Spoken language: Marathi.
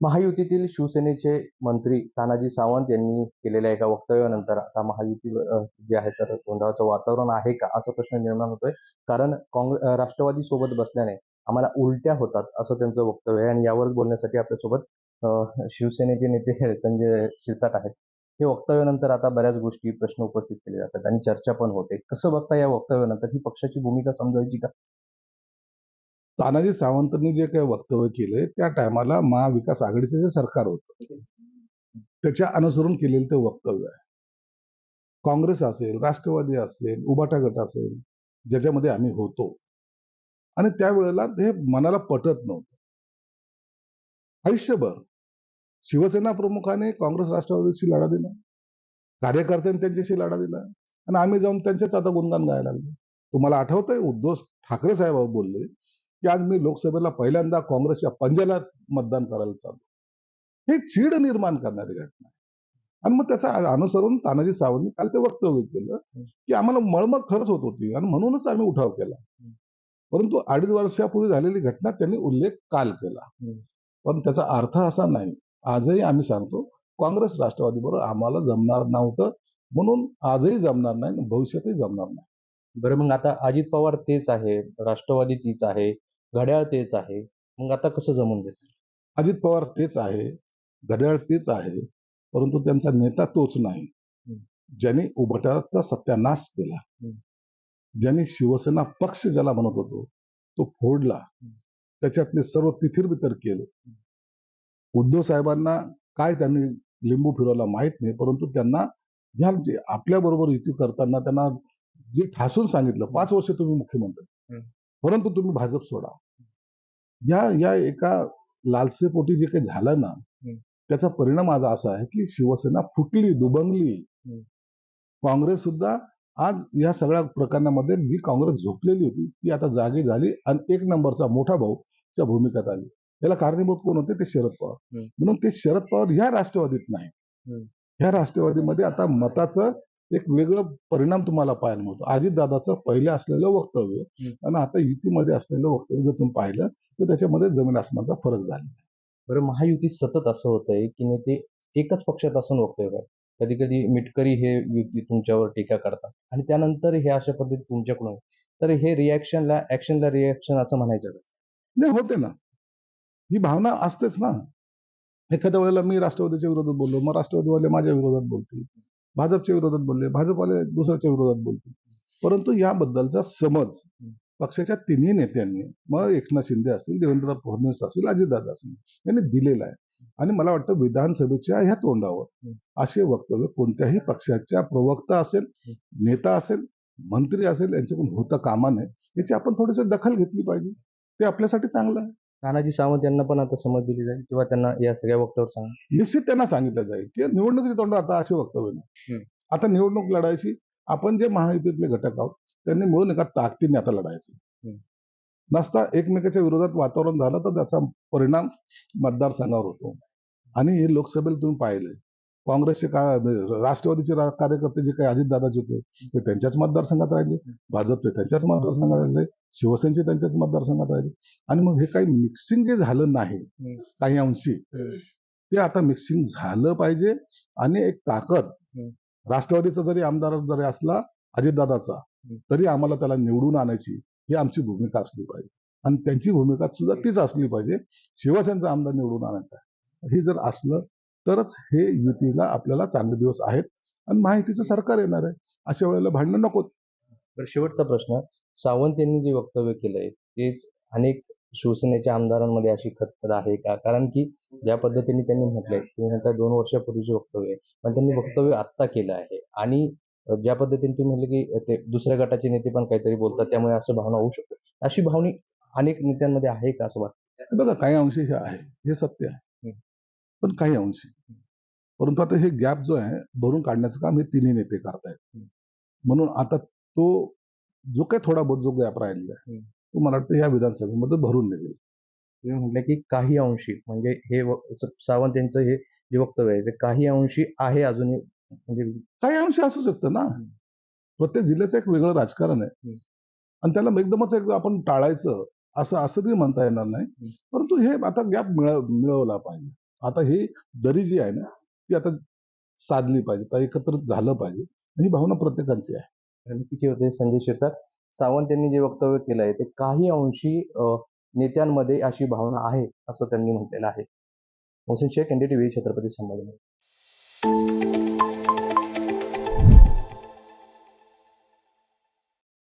महायुतीतील शिवसेनेचे मंत्री तानाजी सावंत यांनी केलेल्या एका वक्तव्यानंतर आता महायुती जे आहे तर गोंधळाचं वातावरण आहे का असा प्रश्न निर्माण होतोय. कारण काँग्रेस राष्ट्रवादी सोबत बसल्याने आम्हाला उलट्या होतात असं त्यांचं वक्तव्य आहे. आणि यावर बोलण्यासाठी आपल्यासोबत शिवसेनेचे नेते संजय शिरसाट आहेत. हे वक्तव्यानंतर आता बऱ्याच गोष्टी प्रश्न उपस्थित केले जातात आणि चर्चा पण होते. कसं बघता या वक्तव्यानंतर? ही पक्षाची भूमिका समजायची का? तानाजी सावंतनी जे काही वक्तव्य केले त्या टायमाला महाविकास आघाडीचं जे सरकार होतं त्याच्या अनुसरून केलेलं ते वक्तव्य आहे. काँग्रेस असेल राष्ट्रवादी असेल उबाटा गट असेल ज्याच्यामध्ये आम्ही होतो. आणि त्यावेळेला ते मनाला पटत नव्हतं. आयुष्यभर शिवसेना प्रमुखाने काँग्रेस राष्ट्रवादीशी लढा दिला. कार्यकर्त्यांनी त्यांच्याशी लढा दिला. आणि आम्ही जाऊन त्यांच्याच आता गुणगान गायला लागलो. तुम्हाला आठवतंय उद्धव ठाकरे साहेब बोलले की आज मी लोकसभेला पहिल्यांदा काँग्रेसच्या पंजाला मतदान करायला चाललो. हे चीड निर्माण करणारी घटना आहे. आणि मग त्याचा अनुसरून तानाजी सावंतने काल ते वक्तव्य केलं की आम्हाला मळमळ खरंच होत होती आणि म्हणूनच आम्ही उठाव केला. परंतु अडीच वर्षापूर्वी झालेली घटना त्यांनी उल्लेख काल केला. पण त्याचा अर्थ असा नाही. आजही आम्ही सांगतो काँग्रेस राष्ट्रवादी बरोबर आम्हाला जमणार नव्हतं. म्हणून आजही जमणार नाही आणि भविष्यातही जमणार नाही. बरं मग आता अजित पवार तेच आहे राष्ट्रवादी तीच आहे. घड्याळ तेच आहे. मग आता कसं जमून घेत अजित पवार तेच आहे. घड्याळ तेच आहे. परंतु त्यांचा नेता तोच नाही. ज्यांनी उभटाचा सत्यानाश केला. ज्यांनी शिवसेना पक्ष ज्याला म्हणत होतो तो फोडला. त्याच्यातले सर्व तिथिरबितर केले. उद्धव साहेबांना काय त्यांनी लिंबू फिरवला माहीत नाही. परंतु त्यांना ह्या जे आपल्या बरोबर युती करताना त्यांना जे ठासून सांगितलं पाच वर्ष तुम्ही मुख्यमंत्री. परंतु तुम्ही भाजप सोडा. या या एका लालसेपोटी जे काही झालं ना त्याचा परिणाम आज असा आहे की शिवसेना फुटली दुबंगली. काँग्रेस सुद्धा आज या सगळ्या प्रकरणामध्ये जी काँग्रेस झोपलेली होती ती आता जागी झाली आणि एक नंबरचा मोठा भाऊ च्या भूमिकेत आली. याला कारणीभूत कोण होते? ते शरद पवार. म्हणून ते शरद पवार ह्या राष्ट्रवादीत नाही. ह्या राष्ट्रवादीमध्ये आता मताचं एक वेगळं परिणाम तुम्हाला पाहायला मिळतो. अजितदादाचं पहिले असलेलं वक्तव्य. आणि आता युतीमध्ये असलेलं वक्तव्य जर तुम्ही पाहिलं तर त्याच्यामध्ये जमीन आसमानचा फरक झाला बरं महायुतीत सतत असं होतंय की नेते एकच पक्षात असून वक्तव्य करतात कधी कधी मिटकरी हे युती तुमच्यावर टीका करतात आणि त्यानंतर हे अशा पद्धती तुमच्याकडून तर हे रिॲक्शनला ऍक्शनला रिॲक्शन असं म्हणायचं? नाही होते ना. ही भावना असतेच ना. एखाद्या वेळेला मी राष्ट्रवादीच्या विरोधात बोललो मग राष्ट्रवादीवाले माझ्या विरोधात बोलतील. भाजपच्या विरोधात बोलले भाजपवाले दुसऱ्याच्या विरोधात बोलतील. परंतु याबद्दलचा समज पक्षाच्या तिन्ही नेत्यांनी मग एकनाथ शिंदे असतील देवेंद्र फडणवीस असतील अजितदादा असतील यांनी दिलेला आहे. आणि मला वाटतं विधानसभेच्या ह्या तोंडावर असे वक्तव्य कोणत्याही पक्षाच्या प्रवक्ता असेल नेता असेल मंत्री असेल यांच्याकडून होता कामा नये याची आपण थोडीशी दखल घेतली पाहिजे. ते आपल्यासाठी चांगलं आहे. तानाजी सावंत यांना पण आता समज दिली जाईल किंवा त्यांना या सगळ्या वक्तव्यावर सांगा. निश्चित त्यांना सांगितलं जाईल की निवडणुकीच्या तोंडावर आता असे वक्तव्य नाही. आता निवडणूक लढायची आपण जे महायुतीतले घटक आहोत त्यांनी मिळून एका ताकदीने आता लढायचं. नसता एकमेकाच्या विरोधात वातावरण झालं तर त्याचा परिणाम मतदारसंघावर होतो. आणि हे लोकसभेला तुम्ही पाहिले काँग्रेसचे का राष्ट्रवादीचे रा- कार्यकर्ते जे काही अजितदादाचे होते ते त्यांच्याच मतदारसंघात राहिले. भाजपचे त्यांच्याच मतदारसंघात राहिले. शिवसेनेचे त्यांच्याच मतदारसंघात राहिले. आणि मग हे काही मिक्सिंग जे झालं नाही. काही अंशी ते आता मिक्सिंग झालं पाहिजे आणि एक ताकद. राष्ट्रवादीचा जरी आमदार जरी असला अजितदादाचा. तरी आम्हाला त्याला निवडून आणायची ही आमची भूमिका असली पाहिजे. आणि त्यांची भूमिका सुद्धा तीच असली पाहिजे. शिवसेनेचा आमदार निवडून आणायचा हे जर असलं तरच हे युतीला आपल्याला चांगले दिवस आहेत आणि माहितीचं सरकार येणार आहे. अशा वेळेला भांडणं नको तर शेवटचा प्रश्न सावंत यांनी जे वक्तव्य केलंय तेच अनेक शिवसेनेच्या आमदारांमध्ये अशी खतखत आहे का? कारण की ज्या पद्धतीने त्यांनी म्हटलंय तुम्ही म्हणता दोन वर्षापूर्वीचे वक्तव्य आहे. पण त्यांनी वक्तव्य आत्ता केलं आहे. आणि ज्या पद्धतीने तुम्ही म्हटले की ते दुसऱ्या गटाचे नेते पण काहीतरी बोलतात त्यामुळे असं भावना होऊ शकते. अशी भावनी अनेक नेत्यांमध्ये आहे का असं वाटतं? बघा काही अंशी हे आहे. हे सत्य आहे. पण काही अंशी परंतु आता हे गॅप जो आहे भरून काढण्याचं काम हे तिन्ही नेते करतायत. म्हणून आता तो जो काही थोडा बहुत जो गॅप राहिलेला आहे. तो मला वाटतं या विधानसभेमध्ये भरून निघेल तुम्ही म्हटलं की काही अंशी म्हणजे हे सावंत यांचं हे जे वक्तव्य आहे ते काही अंशी आहे अजूनही म्हणजे काही अंश असू शकतं ना प्रत्येक जिल्ह्याचं एक वेगळं राजकारण आहे. आणि त्याला एकदमच एकदा आपण टाळायचं असं असं बी म्हणता येणार नाही. परंतु हे आता गॅप मिळव मिळवला पाहिजे आता ही दरी जी आहे ना ती आता साधली पाहिजे आता एकत्रित झालं पाहिजे. ही भावना प्रत्येकाची आहे. आणि तिचे होते संजय शिरसाट. सावंत यांनी जे वक्तव्य केलं आहे ते काही अंशी नेत्यांमध्ये अशी भावना आहे असं त्यांनी म्हटलेलं आहे. मोहसिन शेख एनडीटीव्ही छत्रपती संभाजीनगर.